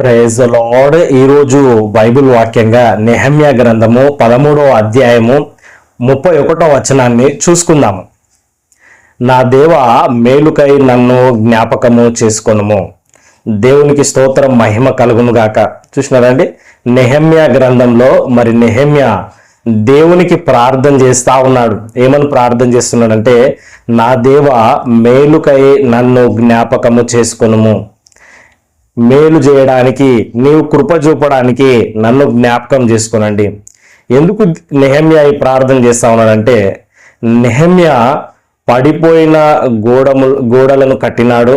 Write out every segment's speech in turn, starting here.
Praise lord ఈరోజు Bible వాక్యంగా నెహమ్య గ్రంథము పదమూడవ అధ్యాయము ముప్పై ఒకటో వచనాన్ని చూసుకుందాము. నా దేవ మేలుకై నన్ను జ్ఞాపకము చేసుకొనుము. దేవునికి స్తోత్రం మహిమ కలుగును గాక. చూసినారండి? నెహమ్య గ్రంథంలో మరి నెహమ్య దేవునికి ప్రార్థన చేస్తా ఉన్నాడు. ఏమని ప్రార్థన చేస్తున్నాడంటే నా దేవ మేలుకై నన్ను జ్ఞాపకము చేసుకొనుము. మేలు చేయడానికి నీవు కృప చూపడానికి నన్ను జ్ఞాపకం చేసుకునండి. ఎందుకు నెహమ్య ఈ ప్రార్థన చేస్తా ఉన్నాడంటే నెహమ్య పడిపోయిన గోడము గోడలను కట్టినాడు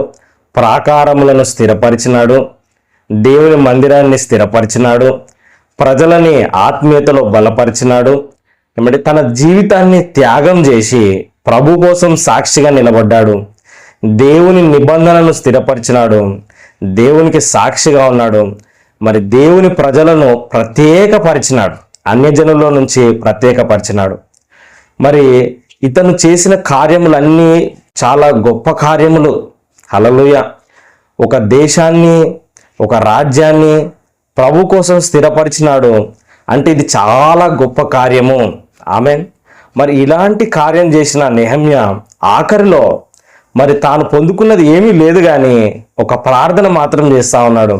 ప్రాకారములను స్థిరపరిచినాడు దేవుని మందిరాన్ని స్థిరపరిచినాడు ప్రజలని ఆత్మీయతలో బలపరిచినాడు ఏమంటే తన జీవితాన్ని త్యాగం చేసి ప్రభు కోసం సాక్షిగా నిలబడ్డాడు దేవుని నిబంధనను స్థిరపరిచినాడు దేవునికి సాక్షిగా ఉన్నాడు. మరి దేవుని ప్రజలను ప్రత్యేకపరిచినాడు. అన్యజనుల నుంచి ప్రత్యేకపరిచినాడు. మరి ఇతను చేసిన కార్యములన్నీ చాలా గొప్ప కార్యములు. హలలుయ ఒక దేశాన్ని ఒక రాజ్యాన్ని ప్రభు కోసం స్థిరపరిచినాడు అంటే ఇది చాలా గొప్ప కార్యము. ఆమె మరి ఇలాంటి కార్యం చేసిన నెహమ్య ఆఖరిలో మరి తాను పొందుకున్నది ఏమీ లేదు కానీ ఒక ప్రార్థన మాత్రం చేస్తా ఉన్నాడు.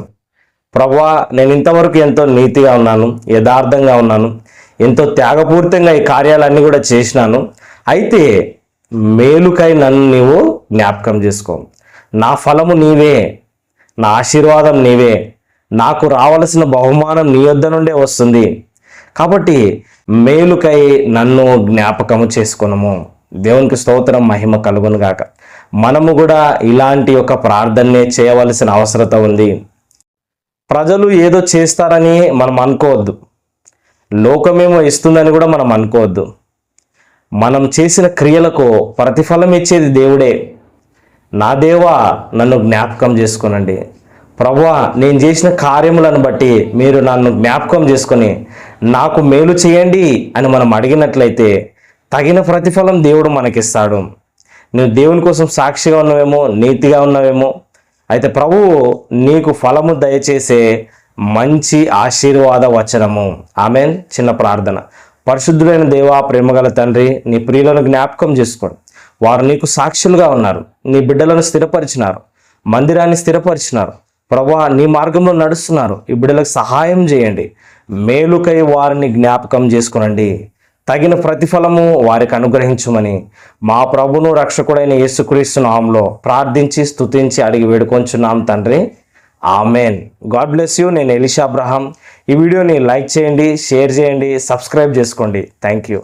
ప్రభా నేను ఇంతవరకు ఎంతో నీతిగా ఉన్నాను యథార్థంగా ఉన్నాను ఎంతో త్యాగపూరితంగా ఈ కార్యాలన్నీ కూడా చేసినాను. అయితే మేలుకై నన్ను నీవు జ్ఞాపకం చేసుకో. నా ఫలము నీవే నా ఆశీర్వాదం నీవే. నాకు రావలసిన బహుమానం నీ యొద్ద నుండే వస్తుంది. కాబట్టి మేలుకై నన్ను జ్ఞాపకము చేసుకునము. దేవునికి స్తోత్రం మహిమ కలుగును గాక మనము కూడా ఇలాంటి ఒక ప్రార్థనే చేయవలసిన అవసరత ఉంది. ప్రజలు ఏదో చేస్తారని మనం అనుకోవద్దు. లోకమేమో ఇస్తుందని కూడా మనం అనుకోవద్దు. మనం చేసిన క్రియలకు ప్రతిఫలం ఇచ్చేది దేవుడే. నా దేవా నన్ను జ్ఞాపకం చేసుకునండి. ప్రభా నేను చేసిన కార్యములను బట్టి మీరు నన్ను జ్ఞాపకం చేసుకొని నాకు మేలు చేయండి అని మనం అడిగినట్లయితే తగిన ప్రతిఫలం దేవుడు మనకిస్తాడు. నువ్వు దేవుని కోసం సాక్షిగా ఉన్నావేమో నీతిగా ఉన్నావేమో. అయితే ప్రభువు నీకు ఫలము దయచేసే మంచి ఆశీర్వాద వచనము. ఆమెన్. చిన్న ప్రార్థన. పరిశుద్ధుడైన దేవా ప్రేమగల తండ్రి నీ ప్రియులను జ్ఞాపకం చేసుకోండి. వారు నీకు సాక్షులుగా ఉన్నారు. నీ బిడ్డలను స్థిరపరిచినారు. మందిరాన్ని స్థిరపరిచినారు. ప్రభా నీ మార్గంలో నడుస్తున్నారు. ఈ బిడ్డలకు సహాయం చేయండి. మేలుకై వారిని జ్ఞాపకం చేసుకునండి. తగిన ప్రతిఫలము వారికి అనుగ్రహించమని మా ప్రభును రక్షకుడైన యేసుక్రీస్తు నామంలో ప్రార్థించి స్తుతించి అడిగి వేడుకొంచున్నాం తండ్రి. ఆమెన్. God bless you. నేను ఎలిషా అబ్రహాం. ఈ వీడియోని లైక్ చేయండి షేర్ చేయండి సబ్స్క్రైబ్ చేసుకోండి. Thank you.